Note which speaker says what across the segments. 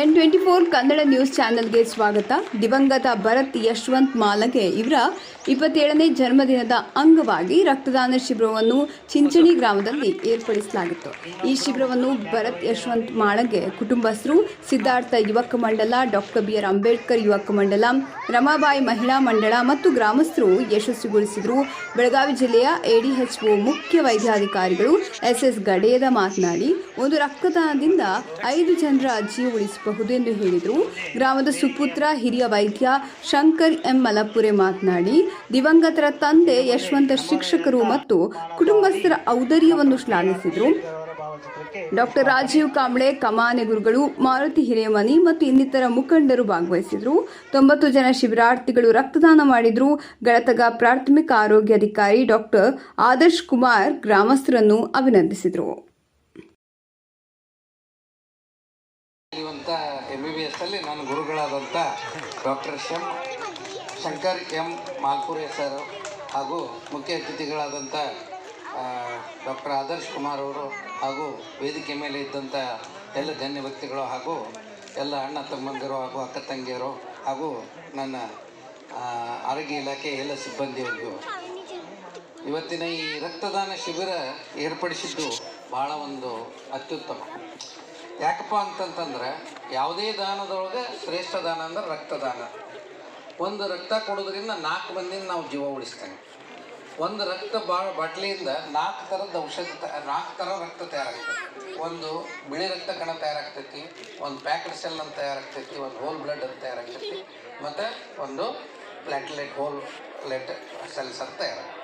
Speaker 1: N twenty four Kannada news ಚಾನೆಲ್ಗೆ ಸ್ವಾಗತ. ದಿವಂಗತ ಭರತ್ ಯಶವಂತ್ ಮಾಲಗೆ ಇವರ ಇಪ್ಪತ್ತೇಳನೇ ಜನ್ಮದಿನದ ಅಂಗವಾಗಿ ರಕ್ತದಾನ ಶಿಬಿರವನ್ನು ಚಿಂಚಣಿ ಗ್ರಾಮದಲ್ಲಿ ಏರ್ಪಡಿಸಲಾಗಿತ್ತು. ಈ ಶಿಬಿರವನ್ನು ಭರತ್ ಯಶವಂತ್ ಮಾಳಗೆ ಕುಟುಂಬಸ್ಥರು, ಸಿದ್ಧಾರ್ಥ ಯುವಕ ಮಂಡಲ, ಡಾಕ್ಟರ್ ಬಿ ಆರ್ ಅಂಬೇಡ್ಕರ್ ಯುವಕ ಮಂಡಲ, ರಮಾಬಾಯಿ ಮಹಿಳಾ ಮಂಡಳ ಮತ್ತು ಗ್ರಾಮಸ್ಥರು ಯಶಸ್ವಿಗೊಳಿಸಿದರು. ಬೆಳಗಾವಿ ಜಿಲ್ಲೆಯ ಎಡಿಎಚ್ಒ ಮುಖ್ಯ ವೈದ್ಯಾಧಿಕಾರಿಗಳು ಎಸ್ಎಸ್ ಗಡೇದ ಮಾತನಾಡಿ, ಒಂದು ರಕ್ತದಾನದಿಂದ ಐದು ಜನರ ಜೀವ ಉಳಿಸಬಹುದು ಎಂದು ಹೇಳಿದರು. ಗ್ರಾಮದ ಸುಪುತ್ರ, ಹಿರಿಯ ವೈದ್ಯ ಶಂಕರ್ ಎಂ ಮಲಪುರೆ ಮಾತನಾಡಿ, ದಿವಂಗತರ ತಂದೆ ಯಶವಂತ ಶಿಕ್ಷಕರು ಮತ್ತು ಕುಟುಂಬಸ್ಥರ ಔದರ್ಯವನ್ನು ಶ್ಲಾಘಿಸಿದರು. ಡಾಕ್ಟರ್ ರಾಜೀವ್ ಕಾಂಬ್ಳೆ, ಕಮಾನೆ ಗುರುಗಳು, ಮಾರುತಿ ಹಿರೇಮನಿ ಮತ್ತು ಇನ್ನಿತರ ಮುಖಂಡರು ಭಾಗವಹಿಸಿದರು. ತೊಂಬತ್ತು ಜನ ಶಿಬಿರಾರ್ಥಿಗಳು ರಕ್ತದಾನ ಮಾಡಿದರು. ಗಳತಗ ಪ್ರಾಥಮಿಕ ಆರೋಗ್ಯಾಧಿಕಾರಿ ಡಾಕ್ಟರ್ ಆದರ್ಶ್ ಕುಮಾರ್ ಗ್ರಾಮಸ್ಥರನ್ನು ಅಭಿನಂದಿಸಿದರು.
Speaker 2: ಅಲ್ಲಿ ನನ್ನ ಗುರುಗಳಾದಂಥ ಡಾಕ್ಟರ್ ಶಂ ಶಂಕರ್ ಎಂ ಮಾಲ್ಪುರೆ ಸರ್ ಹಾಗೂ ಮುಖ್ಯ ಅತಿಥಿಗಳಾದಂಥ ಡಾಕ್ಟರ್ ಆದರ್ಶ್ ಕುಮಾರ್ ಅವರು ಹಾಗೂ ವೇದಿಕೆ ಮೇಲೆ ಇದ್ದಂಥ ಎಲ್ಲ ಧನ್ಯ ವ್ಯಕ್ತಿಗಳು ಹಾಗೂ ಎಲ್ಲ ಅಣ್ಣ ತಮ್ಮಂದಿರು ಹಾಗೂ ಅಕ್ಕ ತಂಗಿಯರು ಹಾಗೂ ನನ್ನ ಆರೋಗ್ಯ ಇಲಾಖೆ ಎಲ್ಲ ಸಿಬ್ಬಂದಿಯವರಿಗೂ ಇವತ್ತಿನ ಈ ರಕ್ತದಾನ ಶಿಬಿರ ಏರ್ಪಡಿಸಿದ್ದು ಭಾಳ ಒಂದು ಅತ್ಯುತ್ತಮ. ಯಾಕಪ್ಪ ಅಂತಂತಂದ್ರೆ ಯಾವುದೇ ದಾನದೊಳಗೆ ಶ್ರೇಷ್ಠ ದಾನ ಅಂದ್ರೆ ರಕ್ತದಾನ. ಒಂದು ರಕ್ತ ಕೊಡೋದ್ರಿಂದ ನಾಲ್ಕು ಮಂದಿನ ನಾವು ಜೀವ ಉಳಿಸ್ತೇವೆ. ಒಂದು ರಕ್ತ ಬಾ, ಬಾಟ್ಲಿಯಿಂದ ನಾಲ್ಕು ಥರದ ಔಷಧ ನಾಲ್ಕು ಥರ ರಕ್ತ ತಯಾರಾಗ್ತದೆ. ಒಂದು ಬಿಳಿ ರಕ್ತ ಕಣ ತಯಾರಾಗ್ತೈತಿ, ಒಂದು ಪ್ಯಾಕೆಟ್ ಸೆಲ್ ಅಂತ ತಯಾರಾಗ್ತೈತಿ, ಒಂದು ಹೋಲ್ ಬ್ಲಡ್ ಅಂತ ತಯಾರಾಗ್ತೈತಿ, ಮತ್ತು ಒಂದು ಪ್ಲಾಟ್ಲೆಟ್ ಹೋಲ್ ಪ್ಲೇಟ್ ಸೆಲ್ಸ್ ಅಂತ ತಯಾರಾಗ್ತದೆ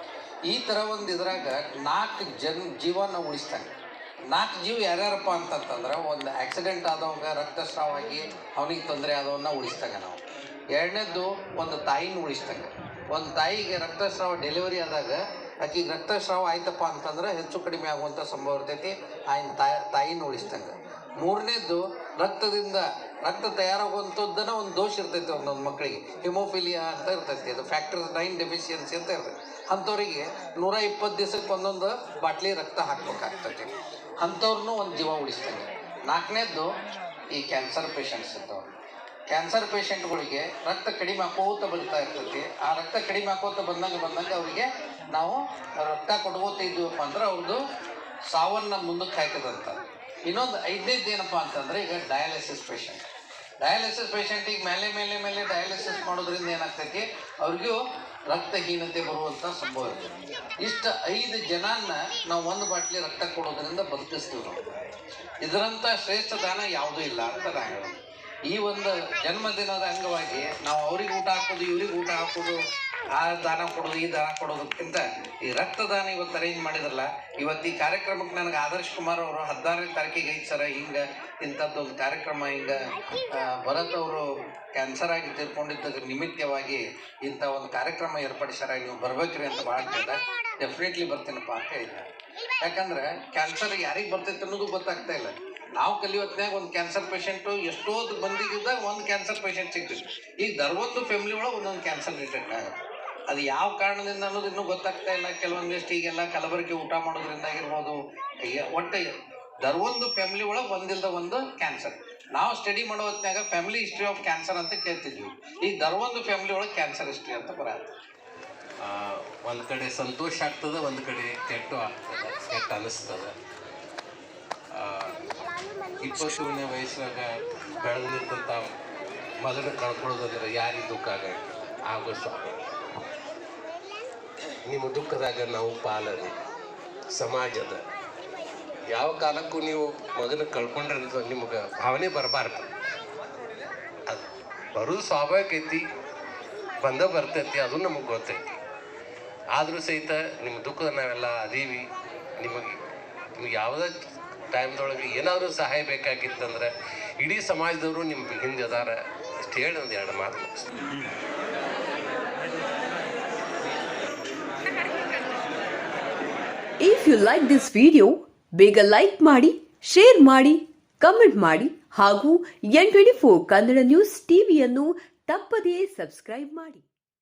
Speaker 2: ಈ ಥರ ಒಂದು ಇದ್ರಾಗ ನಾಲ್ಕು ಜನ ಜೀವನ ಉಳಿಸ್ತಾನೆ. ನಾಲ್ಕು ಜೀವ ಯಾರ್ಯಾರಪ್ಪ ಅಂತಂತಂದ್ರೆ ಒಂದು ಆಕ್ಸಿಡೆಂಟ್ ಆದವಾಗ ರಕ್ತಸ್ರಾವ ಆಗಿ ಅವನಿಗೆ ತೊಂದರೆ ಆದವನ್ನ ಉಳಿಸ್ದಂಗೆ ನಾವು. ಎರಡನೇದ್ದು ಒಂದು ತಾಯಿನ ಉಳಿಸ್ದಂಗೆ. ಒಂದು ತಾಯಿಗೆ ರಕ್ತಸ್ರಾವ ಡೆಲಿವರಿ ಆದಾಗ ಆಕಿಗೆ ರಕ್ತಸ್ರಾವ ಆಯ್ತಪ್ಪ ಅಂತಂದ್ರೆ ಹೆಚ್ಚು ಕಡಿಮೆ ಆಗುವಂಥ ಸಂಭವ ಇರ್ತೈತಿ. ಆಯ್ನ ತಾಯಿ, ತಾಯಿನ ಉಳಿಸ್ದಂಗೆ. ಮೂರನೇದ್ದು ರಕ್ತದಿಂದ ರಕ್ತ ತಯಾರಾಗುವಂಥದ್ದನ್ನ ಒಂದು ದೋಷ ಇರ್ತೈತೆ ಒಂದೊಂದು ಮಕ್ಕಳಿಗೆ. ಹಿಮೋಫಿಲಿಯಾ ಅಂತ ಇರ್ತೈತಿ. ಅದು ಫ್ಯಾಕ್ಟರ್ ನೈನ್ ಡೆಫಿಷಿಯನ್ಸಿ ಅಂತ ಇರ್ತದೆ ಅಂಥವ್ರಿಗೆ ನೂರ ಇಪ್ಪತ್ತು ದಿವಸಕ್ಕೆ ಒಂದೊಂದು ಬಾಟ್ಲಿ ರಕ್ತ ಹಾಕ್ಬೇಕಾಗ್ತೈತಿ. ಅಂಥವ್ರನ್ನೂ ಒಂದು ಜೀವ ಉಳಿಸ್ದಂಗೆ ನಾಲ್ಕನೇದ್ದು ಈ ಕ್ಯಾನ್ಸರ್ ಪೇಷಂಟ್ಸ್ ಇದ್ದವ್ರು ಕ್ಯಾನ್ಸರ್ ಪೇಷಂಟ್ಗಳಿಗೆ ರಕ್ತ ಕಡಿಮೆ ಹಾಕೋತ ಬರ್ತಾ ಇರ್ತೈತಿ. ಆ ರಕ್ತ ಕಡಿಮೆ ಹಾಕೋತ ಬಂದಂಗೆ ಬಂದಂಗೆ ಅವರಿಗೆ ನಾವು ರಕ್ತ ಕೊಡ್ಕೋತ ಇದ್ದೀವಪ್ಪ ಅಂದ್ರೆ ಅವ್ರದ್ದು ಸಾವನ್ನ ಮುಂದಕ್ಕೆ ಹಾಕಿದಂತ ಇನ್ನೊಂದು ಐದನೇದು ಏನಪ್ಪ ಅಂತಂದ್ರೆ ಈಗ ಡಯಾಲಿಸಿಸ್ ಪೇಷಂಟ್ ಡಯಾಲಿಸಿಸ್ ಪೇಷಂಟಿಗೆ ಮೇಲೆ ಮೇಲೆ ಮೇಲೆ ಡಯಾಲಿಸಿಸ್ ಮಾಡೋದ್ರಿಂದ ಏನಾಗ್ತೈತಿ? ಅವ್ರಿಗೂ ರಕ್ತಹೀನತೆ ಬರುವಂಥ ಸಂಭವ ಇರ್ತದೆ ಇಷ್ಟು ಐದು ಜನನ್ನ ನಾವು ಒಂದು ಬಾಟ್ಲಿ ರಕ್ತ ಕೊಡೋದ್ರಿಂದ ಬದುಕಿಸ್ತೀವಿ ನಾವು. ಇದರಂಥ ಶ್ರೇಷ್ಠ ದಾನ ಯಾವುದೂ ಇಲ್ಲ ಅಂತ ನಾನು ಹೇಳೋದು. ಈ ಒಂದು ಜನ್ಮದಿನದ ಅಂಗವಾಗಿ ನಾವು ಅವ್ರಿಗೆ ಊಟ ಹಾಕೋದು, ಇವ್ರಿಗೆ ಊಟ ಹಾಕೋದು, ಆ ದಾನ ಕೊಡೋದು, ಈ ದಾನ ಕೊಡೋದಕ್ಕಿಂತ ಈ ರಕ್ತದಾನ ಇವತ್ತು ಅರೇಂಜ್ ಮಾಡಿದ್ರಲ್ಲ, ಇವತ್ತು ಈ ಕಾರ್ಯಕ್ರಮಕ್ಕೆ ನನಗೆ ಆದರ್ಶ್ ಕುಮಾರ್ ಅವರು ಹದಿನಾರನೇ ತಾರೀಕಿಗೆ ಐದು ಸರ ಹಿಂಗೆ ಇಂಥದ್ದೊಂದು ಕಾರ್ಯಕ್ರಮ ಹಿಂಗೆ ಭರತ್ ಅವರು ಕ್ಯಾನ್ಸರ್ ಆಗಿ ತೀರ್ಕೊಂಡಿದ್ದಕ್ಕೆ ನಿಮಿತ್ತವಾಗಿ ಇಂಥ ಒಂದು ಕಾರ್ಯಕ್ರಮ ಏರ್ಪಡಿಸ್ಯಾರ ನೀವು ಬರ್ಬೇಕ್ರಿ ಅಂತ ಭಾಳ ಕೇಳಿದೆ. ಡೆಫಿನೆಟ್ಲಿ ಬರ್ತೀನಪ್ಪ ಅಂತ ಹೇಳಿದೆ ಯಾಕಂದ್ರೆ ಕ್ಯಾನ್ಸರ್ ಯಾರಿಗೆ ಬರ್ತೈತೆ ಅನ್ನೋದು ಗೊತ್ತಾಗ್ತಾ ಇಲ್ಲ. ನಾವು ಕಲಿಯೋತ್ನಾಗ ಒಂದು ಕ್ಯಾನ್ಸರ್ ಪೇಷಂಟು ಎಷ್ಟೋ ಮಂದಿಗಿದ್ದಾಗ ಒಂದು ಕ್ಯಾನ್ಸರ್ ಪೇಷಂಟ್ ಸಿಗ್ತೀವಿ ಈಗ ದರ್ವೊಂದು ಫ್ಯಾಮಿಲಿ ಒಳಗೆ ಒಂದೊಂದು ಕ್ಯಾನ್ಸರ್ ಡಿಟೆಕ್ಟ್ ಆಗುತ್ತೆ. ಅದು ಯಾವ ಕಾರಣದಿಂದ ಅನ್ನೋದು ಇನ್ನೂ ಗೊತ್ತಾಗ್ತಾ ಇಲ್ಲ. ಕೆಲವೊಂದಿಷ್ಟು ಈಗೆಲ್ಲ ಕಲಬೆರಕೆ ಊಟ ಮಾಡೋದ್ರಿಂದ ಆಗಿರ್ಬೋದು ಒಟ್ಟು ದರ್ವೊಂದು ಫ್ಯಾಮಿಲಿ ಒಳಗೆ ಒಂದಿಲ್ಲದ ಒಂದು ಕ್ಯಾನ್ಸರ್ ನಾವು ಸ್ಟಡಿ ಮಾಡೋ ಹೊತ್ನ್ಯಾಗ ಫ್ಯಾಮಿಲಿ ಹಿಸ್ಟ್ರಿ ಆಫ್ ಕ್ಯಾನ್ಸರ್ ಅಂತ ಕೇಳ್ತಿದ್ವಿ. ಈಗ ದರ್ವೊಂದು ಫ್ಯಾಮಿಲಿ ಒಳಗೆ ಕ್ಯಾನ್ಸರ್ ಹಿಸ್ಟ್ರಿ ಅಂತ ಬರತ್ತೆ. ಒಂದು ಕಡೆ ಸಂತೋಷ ಆಗ್ತದೆ, ಒಂದು ಕಡೆ ಕೆಟ್ಟು ಆಗ್ತದೆ, ಕೆಟ್ಟ ಅನಿಸ್ತದೆ. ಇಪ್ಪತ್ತನೇ ವಯಸ್ಸಾಗ ಬೆಳೆದಿರ್ತಂಥ ಮಗನ ಕಳ್ಕೊಳ್ಳೋದಂದ್ರೆ ಯಾರಿಗೆ ದುಃಖ ಆಗೈತೆ ಆಗೋ ಸ್ವಾಭಾವಿಕ ನಿಮ್ಮ ದುಃಖದಾಗ ನಾವು ಪಾಲನೆ. ಸಮಾಜದ. ಯಾವ ಕಾಲಕ್ಕೂ ನೀವು ಮಗನ ಕಳ್ಕೊಂಡ್ರೆ ನಿಮ್ಗೆ ಭಾವನೆ ಬರಬಾರ್ದು. ಅದು ಬರೋದು ಸ್ವಾಭಾವಿಕ ಐತಿ, ಬಂದ ಬರ್ತೈತಿ, ಅದು ನಮಗೆ ಗೊತ್ತೈತಿ. ಆದರೂ ಸಹಿತ ನಿಮ್ಮ ದುಃಖದ ನಾವೆಲ್ಲ ಅದೀವಿ. ನಿಮಗೆ, ನಿಮ್ಗೆ ಯಾವುದೇ ಟೈಮ್ದೊಳಗೆ ಏನಾದರೂ ಸಹಾಯ ಬೇಕಾಗಿತ್ತಂದ್ರೆ ಇಡೀ ಸಮಾಜದವರು ನಿಮ್ಮ ಹಿಂದೆ ಅದಾರ. ಇಷ್ಟು ಹೇಳಿ ಒಂದು ಎರಡು ಮಾತು
Speaker 1: if you like this video ಬೇಗ ಲೈಕ್ ಮಾಡಿ ಶೇರ್ ಮಾಡಿ ಕಮೆಂಟ್ ಮಾಡಿ, ಹಾಗೂ N twenty four Kannada news ಟಿವಿಯನ್ನು ತಪ್ಪದೇ ಸಬ್ಸ್ಕ್ರೈಬ್ ಮಾಡಿ.